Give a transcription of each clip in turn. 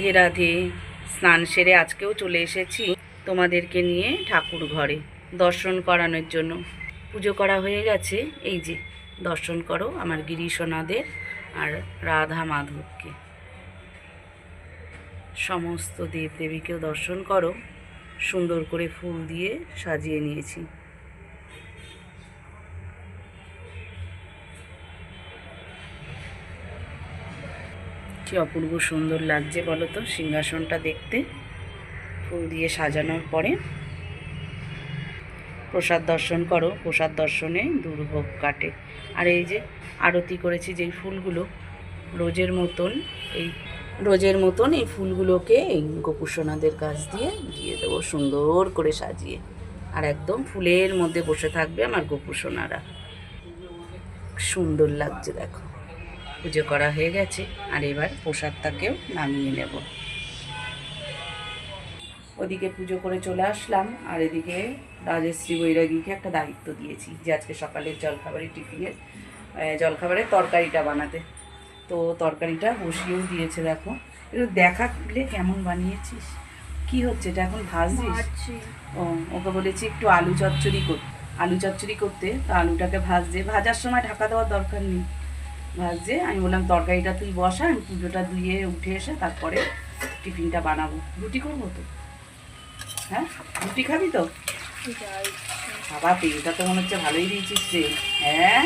রাধে রাধে স্নান সেরে আজকেও চলে এসেছি তোমাদেরকে নিয়ে ঠাকুর ঘরে। দর্শন করানোর জন্য। পুজো করা হয়ে গেছে। এই যে, দর্শন করো আমার গিরিশনাদের আর রাধা মাধবকে। সমস্ত দেব দেবীকেও দর্শন করো। সুন্দর করে ফুল দিয়ে সাজিয়ে নিয়েছি। কি অপূর্ব সুন্দর লাগছে বলো তো সিংহাসনটা দেখতে। ফুল দিয়ে সাজানোর পরে। প্রসাদ দর্শন করো, প্রসাদ দর্শনে দুর্ভোগ কাটে। আর এই যে আরতি করেছি যেই ফুলগুলো, রোজের মতন এই, রোজের মতন এই ফুলগুলোকে এই গোপুসোনাদের কাছ দিয়ে দিয়ে দেবো সুন্দর করে সাজিয়ে। আর একদম ফুলের মধ্যে বসে থাকবে আমার গোপুসোনারা। সুন্দর লাগছে দেখো। পুজো করা হয়ে গেছে আর এবার প্রসাদটাকেও নামিয়ে নেব। ওদিকে পুজো করে চলে আসলাম আর এদিকে রাজশ্রী বৈরাগীকে একটা দায়িত্ব দিয়েছি যে আজকে সকালের জলখাবারের টিফিনের জলখাবারের তরকারিটা বানাতে। তো তরকারিটা বসিয়েও দিয়েছে দেখো। একটু দেখালে কেমন বানিয়েছিস? কি হচ্ছে এটা এখন ভাজছিস? ও ওকে বলেছি একটু আলু চচ্চড়ি করতে আলু চচ্চড়ি করতে তো আলুটাকে ভাজতে। ভাজার সময় ঢাকা দেওয়ার দরকার নেই। ভাজছে আমি বললাম তরকারিটা তুই বসা আমি পুজোটা ধুয়ে উঠে এসে তারপরে টিফিনটা বানাবো। রুটি করব তো? হ্যাঁ? রুটি খাবি তো? বাবা তেলটা তো মনে হচ্ছে ভালোই দিয়েছিস রে। হ্যাঁ?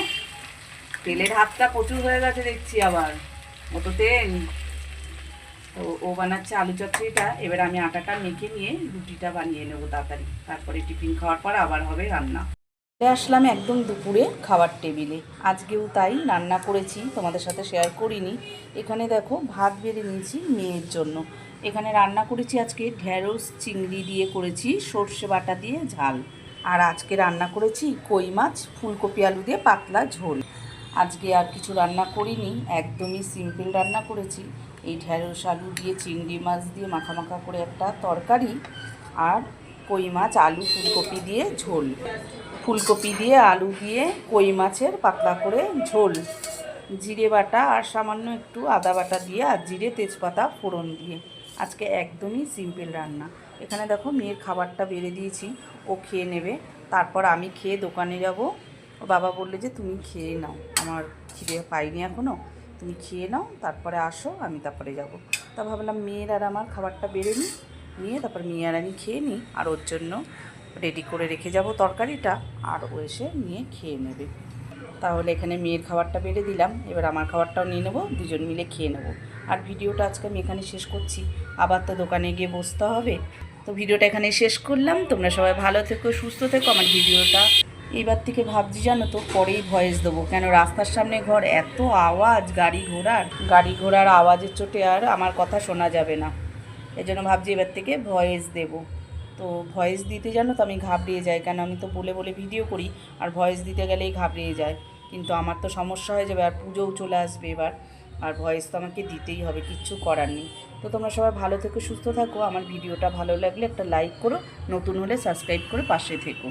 তেলের হাতটা প্রচুর হয়ে গেছে দেখছি আবার। অত তেল। তো ও বানাচ্ছে আলু চচ্চড়িটা। এবার আমি আটাটা মেখে নিয়ে রুটিটা বানিয়ে নেব তাড়াতাড়ি। তারপরে টিফিন খাওয়ার পর আবার হবে রান্না। চলে আসলাম একদম দুপুরে খাবার টেবিলে। আজকেও তাই রান্না করেছি, তোমাদের সাথে শেয়ার করিনি। এখানে দেখো ভাত বেড়ে নিয়েছি মেয়ের জন্য। এখানে রান্না করেছি আজকে ঢ্যাঁড়স চিংড়ি দিয়ে করেছি, সর্ষে বাটা দিয়ে ঝাল। আর আজকে রান্না করেছি কই মাছ, ফুলকপি আলু দিয়ে পাতলা ঝোল। আজকে আর কিছু রান্না করিনি, একদমই সিম্পল রান্না করেছি। এই ঢ্যাঁড়স আলু দিয়ে, চিংড়ি মাছ দিয়ে মাখা করে একটা তরকারি আর কই মাছ, আলু, ফুলকপি দিয়ে ঝোল। ফুলকপি দিয়ে আলু দিয়ে কই মাছের পাতলা করে ঝোল। জিরে বাটা আর সামান্য একটু আদা বাটা দিয়ে আর জিরে তেজপাতা ফোড়ন দিয়ে। আজকে একদমই সিম্পল রান্না। এখানে দেখো মেয়ের খাবারটা বেড়ে দিয়েছি, ও খেয়ে নেবে। তারপর আমি খেয়ে দোকানে যাব। ও বাবা বললে যে, তুমি খেয়ে নাও, আমার খিদে পাইনি এখনও তুমি খেয়ে নাও, তারপরে আসো, আমি তারপরে যাব। তা ভাবলাম মেয়ের আর আমার খাবারটা বেড়ে নিই, নিয়ে তারপর মেয়ে আর আমি খেয়ে নিই, আর ওর জন্য রেডি করে রেখে যাব তরকারিটা, আর ও এসে নিয়ে খেয়ে নেবে। তাহলে এখানে মেয়ের খাবারটা বেড়ে দিলাম, এবার আমার খাবারটাও নিয়ে নেব, দুজন মিলে খেয়ে নেব। আর ভিডিওটা আজকে আমি এখানে শেষ করছি। আবার তো দোকানে গিয়ে বসতে হবে। তো ভিডিওটা এখানে শেষ করলাম। তোমরা সবাই ভালো থেকো, সুস্থ থেকো আমার ভিডিওটা। এইবার থেকে ভাবছি জানো তো, পরেই ভয়েস দেবো। কেন রাস্তার সামনে ঘর, এত আওয়াজ, গাড়ি ঘোড়ার। গাড়ি ঘোড়ার আওয়াজের চোটে আর আমার কথা শোনা যাবে না। এই জন্য ভাবছি এবার থেকে ভয়েস দেবো। তো ভয়েস দিতে জানো তো আমি ঘাবড়িয়ে যাই, কেন আমি তো বলে বলে ভিডিও করি, আর ভয়েস দিতে গেলেই ঘাবড়িয়ে যায়। কিন্তু আমার তো সমস্যা হয়ে যাবে, আর পুজোও চলে আসবে এবার, আর ভয়েস তো আমাকে দিতেই হবে, কিচ্ছু করার নেই। তো তোমরা সবাই ভালো থেকো, সুস্থ থাকো, আমার ভিডিওটা ভালো লাগলে একটা লাইক করো, নতুন হলে সাবস্ক্রাইব করে পাশে থেকো।